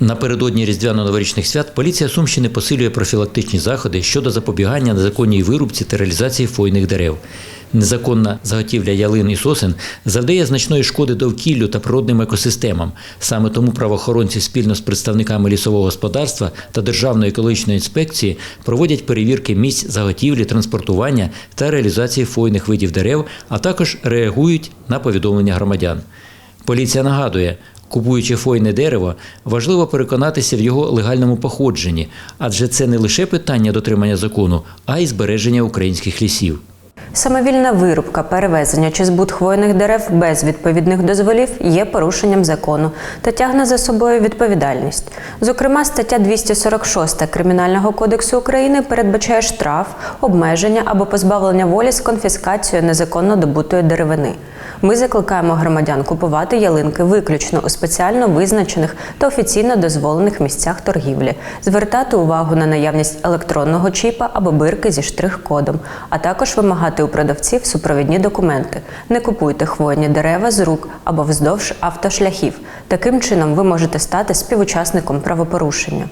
Напередодні різдвяно-новорічних свят поліція Сумщини посилює профілактичні заходи щодо запобігання незаконній вирубці та реалізації хвойних дерев. Незаконна заготівля ялин і сосен завдає значної шкоди довкіллю та природним екосистемам. Саме тому правоохоронці спільно з представниками лісового господарства та Державної екологічної інспекції проводять перевірки місць заготівлі, транспортування та реалізації хвойних видів дерев, а також реагують на повідомлення громадян. Поліція нагадує, купуючи хвойне дерево, важливо переконатися в його легальному походженні, адже це не лише питання дотримання закону, а й збереження українських лісів. Самовільна вирубка, перевезення чи збут хвойних дерев без відповідних дозволів є порушенням закону та тягне за собою відповідальність. Зокрема, стаття 246 Кримінального кодексу України передбачає штраф, обмеження або позбавлення волі з конфіскацією незаконно добутої деревини. Ми закликаємо громадян купувати ялинки виключно у спеціально визначених та офіційно дозволених місцях торгівлі, звертати увагу на наявність електронного чіпа або бирки зі штрих-кодом, а також вимагати у продавців супровідні документи. Не купуйте хвойні дерева з рук або вздовж автошляхів. Таким чином ви можете стати співучасником правопорушення.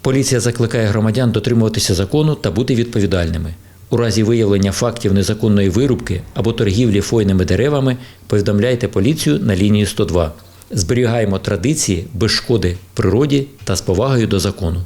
Поліція закликає громадян дотримуватися закону та бути відповідальними. У разі виявлення фактів незаконної вирубки або торгівлі фойними деревами повідомляйте поліцію на лінію 102. Зберігаємо традиції без шкоди природі та з повагою до закону.